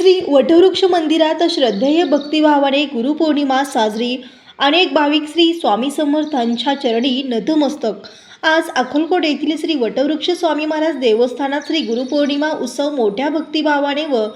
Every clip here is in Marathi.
श्री वटवृक्ष मंदिरात श्रद्धेय भक्तिभावाने गुरुपौर्णिमा साजरी. अनेक भाविक श्री स्वामी समर्थांच्या चरणी नतमस्तक. आज अक्कलकोट येथील श्री वटवृक्ष स्वामी महाराज देवस्थानात श्री गुरुपौर्णिमा उत्सव मोठ्या भक्तिभावाने व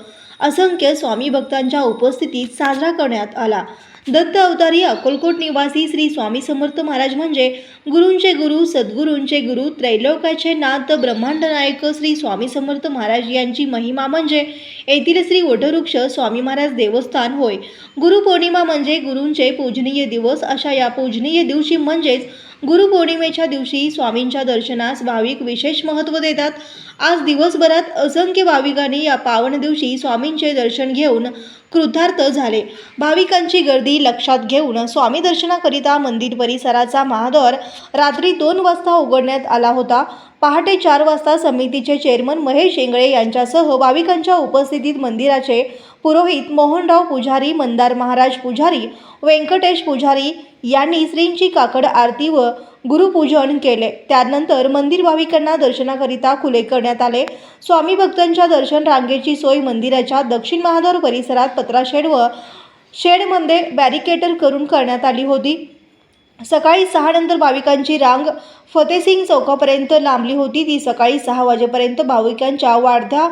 असंख्य स्वामी भक्तांच्या उपस्थितीत साजरा करण्यात आला. दत्त अवतारी अकोलकोट निवासी श्री स्वामी समर्थ महाराज म्हणजे गुरूंचे गुरु सद्गुरूंचे गुरु त्रैलोकाचे नाथ ब्रह्मांड नायक श्री स्वामी समर्थ महाराज यांची महिमा म्हणजे येथील श्री वटवृक्ष स्वामी महाराज देवस्थान होय. गुरुपौर्णिमा म्हणजे गुरूंचे पूजनीय दिवस अशा या पूजनीय दिवशी म्हणजेच गुरुपौर्णिमेच्या दिवशी स्वामींच्या दर्शनास भाविक विशेष महत्त्व देतात. आज दिवसभरात असंख्य भाविकांनी या पावन दिवशी स्वामींचे दर्शन घेऊन कृतार्थ झाले. भाविकांची गर्दी लक्षात घेऊन स्वामी दर्शनाकरिता मंदिर परिसराचा महाद्वार रात्री दोन वाजता उघडण्यात आला होता. पहाटे चार वाजता समितीचे चेअरमन महेश शेंगळे यांच्यासह भाविकांच्या उपस्थितीत मंदिराचे पुरोहित मोहनराव पुजारी मंदार महाराज पुजारी व्यंकटेश पुजारी यांनी श्रींची काकड आरती व गुरुपूजन केले. त्यानंतर मंदिर भाविकांना दर्शनाकरिता खुले करण्यात आले. स्वामी भक्तांच्या दर्शन रांगेची सोय मंदिराच्या दक्षिण महाद्वार परिसरात पत्राशेड व शेडमध्ये बॅरिकेटर करून करण्यात आली होती. सकाळी सहा नंतर भाविकांची रांग फतेसिंग चौकापर्यंत लांबली होती. ती सकाळी सहा वाजेपर्यंत भाविकांच्या वाढत्या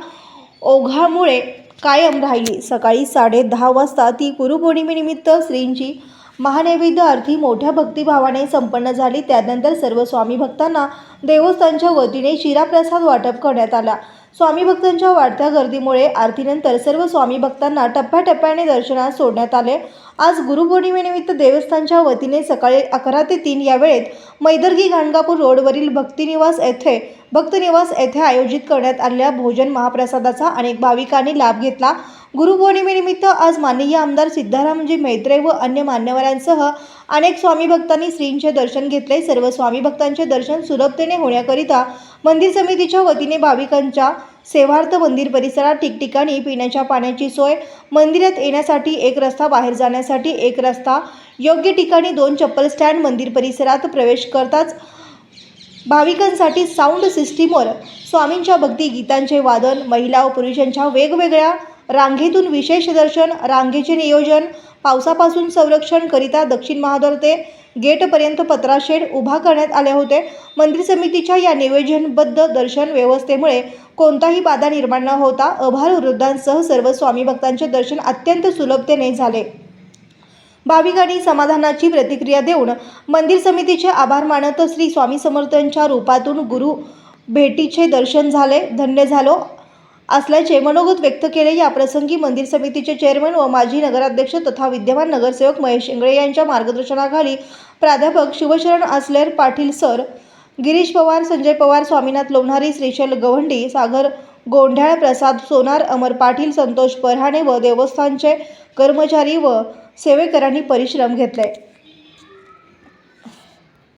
ओघामुळे कायम राहिली. सकाळी साडे दहा वाजता ती गुरुपौर्णिमेनिमित्त श्रींची महानैवेद्य अर्थी मोठ्या भक्तिभावाने संपन्न झाली. त्यानंतर सर्व स्वामी भक्तांना देवस्थानच्या वतीने शिराप्रसाद वाटप करण्यात आला. स्वामी भक्तांच्या वाढत्या गर्दीमुळे आरतीनंतर सर्व स्वामी भक्तांना टप्प्याटप्प्याने दर्शनास सोडण्यात आले. आज गुरुपौर्णिमेनिमित्त देवस्थानच्या वतीने सकाळी अकरा ते तीन या वेळेत मैदर्गी गाणगापूर रोडवरील भक्तिनिवास येथे भक्तनिवास येथे आयोजित करण्यात आलेल्या भोजन महाप्रसादाचा अनेक भाविकांनी लाभ घेतला. गुरुपौर्णिमेनिमित्त आज माननीय आमदार सिद्धारामजी मैत्रे व अन्य मान्यवरांसह अनेक स्वामी भक्तांनी श्रींचे दर्शन घेतले. सर्व स्वामी भक्तांचे दर्शन सुलभतेने होण्याकरिता मंदिर समितीच्या वतीने भाविकांच्या सेवार्थ मंदिर परिसरात ठिकठिकाणी पिण्याच्या पाण्याची सोय मंदिरात येण्यासाठी एक रस्ता बाहेर जाण्यासाठी एक रस्ता योग्य ठिकाणी दोन चप्पल स्टँड मंदिर परिसरात प्रवेश करताच भाविकांसाठी साऊंड सिस्टीमवर स्वामींच्या भक्ती गीतांचे वादन महिला व पुरुषांच्या वेगवेगळ्या रांगेतून विशेष दर्शन रांगेचे नियोजन पावसापासून संरक्षण करिता दक्षिण महाद्वार ते गेटपर्यंत पत्राशेड उभा करण्यात आले होते. मंदिर समितीच्या या नियोजनबद्ध दर्शन व्यवस्थेमुळे कोणताही बाधा निर्माण न होता अभार वृद्धांसह सर्व स्वामी भक्तांचे दर्शन अत्यंत सुलभतेने झाले. भाविकांनी समाधानाची प्रतिक्रिया देऊन मंदिर समितीचे आभार मानत श्री स्वामी समर्थांच्या रूपातून गुरु भेटीचे दर्शन झाले धन्य झालो. असल्याचे मनोगत व्यक्त केले. या प्रसंगी मंदिर समितीचे चेअरमन व माजी नगराध्यक्ष तथा विद्यमान नगरसेवक महेश इंगळे यांच्या मार्गदर्शनाखाली प्राध्यापक शिवशरण असलेर पाटील सर गिरीश पवार संजय पवार स्वामीनाथ लोणारी श्रीशैल गवंडी सागर गोंढ्याळ प्रसाद सोनार अमर पाटील संतोष परहाणे व देवस्थानचे कर्मचारी व सेवेकरांनी परिश्रम घेतले.